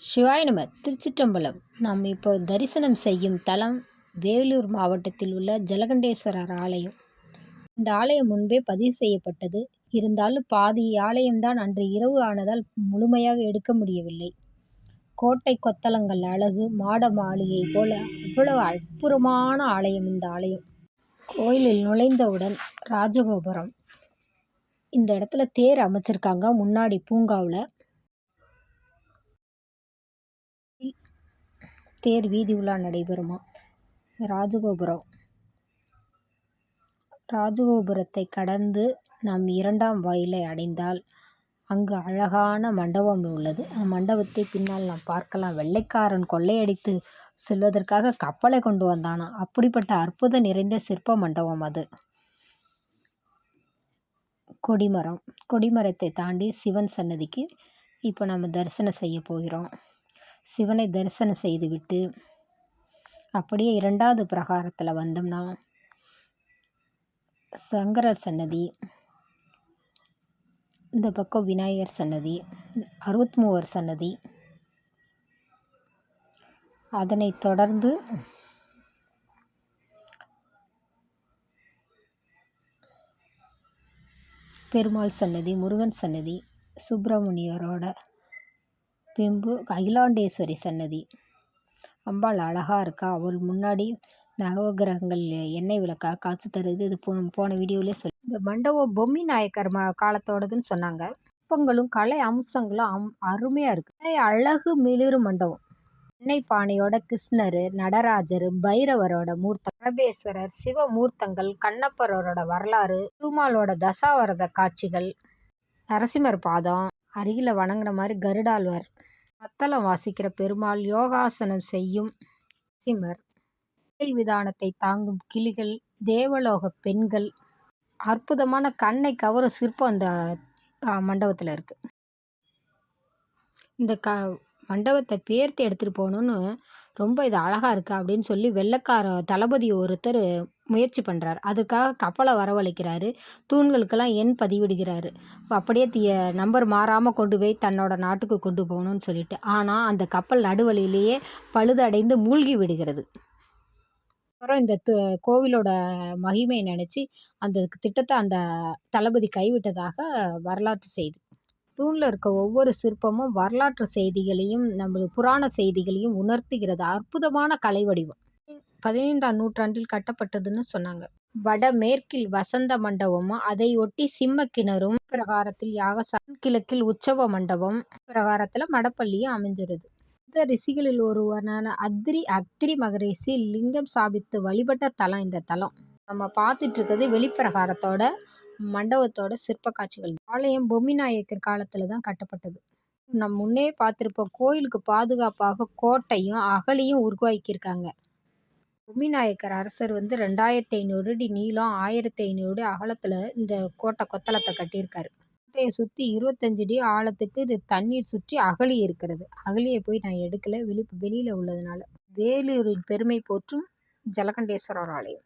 சிவாய நம திருச்சிற்றம்பலம். நாம் இப்போ தரிசனம் செய்யும் தலம் வேலூர் மாவட்டத்தில் உள்ள ஜலகண்டேஸ்வரர் ஆலயம். இந்த ஆலயம் முன்பே பதிவு செய்யப்பட்டது. இருந்தாலும் பாதி ஆலயம்தான் அன்று இரவு ஆனதால் முழுமையாக எடுக்க முடியவில்லை. கோட்டை கொத்தளங்கள் அழகு மாட மாளிகை போல அவ்வளவு அற்புதமான ஆலயம் இந்த ஆலயம். கோயிலில் நுழைந்தவுடன் ராஜகோபுரம். இந்த இடத்துல தேர் அமைச்சிருக்காங்க. முன்னாடி பூங்காவில் தேர் வீதி உலா நடைபெறுமா? ராஜகோபுரம். ராஜகோபுரத்தை கடந்து நாம் இரண்டாம் வாயிலை அடைந்தால் அங்கு அழகான மண்டபம் உள்ளது. அந்த மண்டபத்தை பின்னால் நாம் பார்க்கலாம். வெள்ளைக்காரன் கொள்ளையடித்து செல்வதற்காக கப்பலை கொண்டு வந்தானா. அப்படிப்பட்ட அற்புதம் நிறைந்த சிற்ப மண்டபம் அது. கொடிமரம். கொடிமரத்தை தாண்டி சிவன் சன்னதிக்கு இப்போ நம்ம தரிசனம் செய்ய போகிறோம். சிவனை தரிசனம் செய்துவிட்டு அப்படியே இரண்டாவது பிரகாரத்தில் வந்தோம்னா சங்கரர் சன்னதி இந்த பக்கம் விநாயகர் சன்னதி அறுபத்மூவர் சன்னதி. அதனைத் தொடர்ந்து பெருமாள் சன்னதி முருகன் சன்னதி சுப்பிரமணியரோட பின்பு அகிலாண்டேஸ்வரி சன்னதி. அம்பாள் அழகாக இருக்கா? அவள் முன்னாடி நவகிரகங்கள் எண்ணெய் விளக்காக காட்சி தருது. இது போ போன வீடியோவிலே சொல்லி இந்த மண்டபம் பொம்மி நாயக்கர் ம காலத்தோடதுன்னு சொன்னாங்க. சிற்பங்களும் கலை அம்சங்களும் அம் அருமையாக இருக்குது அழகு மிளிரும் மண்டபம். எண்ணெய் பானையோட கிருஷ்ணர் நடராஜர் பைரவரோட மூர்த்தம் பரபேஸ்வரர் சிவமூர்த்தங்கள் கண்ணப்பரோட வரலாறு திருமாலோட தசாவரத காட்சிகள் நரசிம்மர் பாதம் அருகில் வணங்குற மாதிரி கருடாழ்வார். மத்தளம் வாசிக்கிற பெருமாள் யோகாசனம் செய்யும் சிம்மர். விதானத்தை தாங்கும் கிளிகள் தேவலோக பெண்கள். அற்புதமான கண்ணை கவரும் சிற்பம் அந்த மண்டபத்தில் இருக்குது இந்த க மண்டபத்தை பேர்த்து எடுத்துகிட்டு போகணுன்னு ரொம்ப இது அழகாக இருக்குது அப்படின்னு சொல்லி வெள்ளக்கார தளபதி ஒருத்தர் முயற்சி பண்ணுறாரு அதுக்காக கப்பலை வரவழைக்கிறாரு. தூண்களுக்கெல்லாம் எண் பதிவிடுகிறாரு. அப்படியே திய நம்பர் மாறாமல் கொண்டு போய் தன்னோட நாட்டுக்கு கொண்டு போகணும்னு சொல்லிட்டு. ஆனால் அந்த கப்பல் நடுவழியிலேயே பழுதடைந்து மூழ்கி விடுகிறது. அப்புறம் இந்த கோவிலோட மகிமையை நினச்சி அந்த திட்டத்தை அந்த தளபதி கைவிட்டதாக வரலாற்று செய்தி. தூணில் இருக்க ஒவ்வொரு சிற்பமும் வரலாற்று செய்திகளையும் நம்மளுக்கு புராண செய்திகளையும் உணர்த்துகிறது. அற்புதமான கலை வடிவம். பதினைந்தாம் நூற்றாண்டில் கட்டப்பட்டதுன்னு சொன்னாங்க. வடமேற்கில் வசந்த மண்டபமும் அதை ஒட்டி சிம்ம கிணறும் பிரகாரத்தில் யாகசா கிழக்கில் உற்சவ மண்டபம் பிரகாரத்தில் மடப்பள்ளியும் அமைஞ்சிருது. இந்த ரிஷிகளில் ஒருவரான அத்ரி அக்திரி மகரிஷி லிங்கம் சாபித்து வழிபட்ட தலம் இந்த தலம். நம்ம பார்த்துட்டு இருக்கிறது வெளிப்பிரகாரத்தோட மண்டபத்தோட சிற்ப காட்சிகள் ஆலயம் பொம்மிநாயக்கர் காலத்தில் தான் கட்டப்பட்டது. நம் முன்னே பார்த்துருப்போம் கோயிலுக்கு பாதுகாப்பாக கோட்டையும் அகழியும் உருவாக்கியிருக்காங்க. பொம்மிநாயக்கர் அரசர் வந்து ரெண்டாயிரத்தி ஐநூறு அடி நீளம் ஆயிரத்தி ஐநூறு அகலத்தில் இந்த கோட்டை கொத்தளத்தை கட்டியிருக்காரு. கோட்டையை சுற்றி இருபத்தஞ்சு அடி ஆழத்துக்கு தண்ணீர் சுற்றி அகழி இருக்கிறது. அகழியை போய் நான் எடுக்கலை விழிப்பு வெளியில் உள்ளதுனால. வேலூரின் பெருமை போற்றும் ஜலகண்டேஸ்வரர் ஆலயம்.